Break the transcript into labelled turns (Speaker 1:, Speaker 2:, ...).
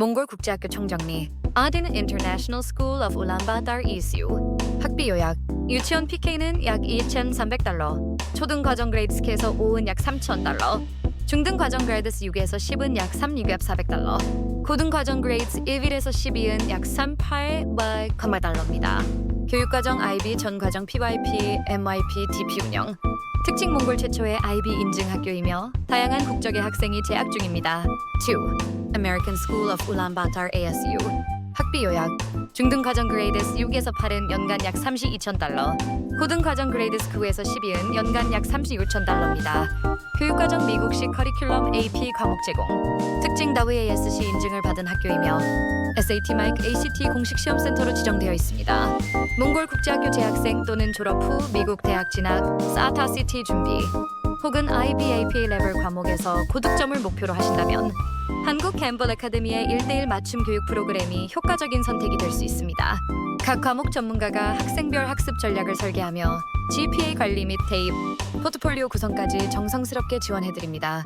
Speaker 1: 몽골 국제학교 총정리 아딘 International School of Ulaanbaatar ECU 학비 요약 유치원 PK는 약 2,300달러 초등 과정 그레이드 스케에서 5은 약 3,000달러 중등 과정 그레이드스 6에서 10은 약 3, 6약 400달러 고등 과정 그레이드 1에서 12은 약 3, 8, 100 달러입니다. 교육과정 IB 전 과정 PYP, MYP, DP 운영 특징 몽골 최초의 IB 인증 학교이며 다양한 국적의 학생이 재학 중입니다. 2. American School of Ulaanbaatar ASU 학비 요약 중등 과정 그레이드스 6에서 8은 연간 약 32,000달러 고등 과정 그레이드스 9에서 12은 연간 약 36,000달러입니다. 교육과정 미국식 커리큘럼 AP 과목 제공 특징 WASC 인증을 받은 학교이며 SAT 마이크 ACT 공식 시험 센터로 지정되어 있습니다. 몽골 국제학교 재학생 또는 졸업 후 미국 대학 진학, 사타 CT 준비 혹은 IBAPA 레벨 과목에서 고득점을 목표로 하신다면 한국 캠벌 아카데미의 1대1 맞춤 교육 프로그램이 효과적인 선택이 될 수 있습니다. 각 과목 전문가가 학생별 학습 전략을 설계하며 GPA 관리 및 대입, 포트폴리오 구성까지 정성스럽게 지원해 드립니다.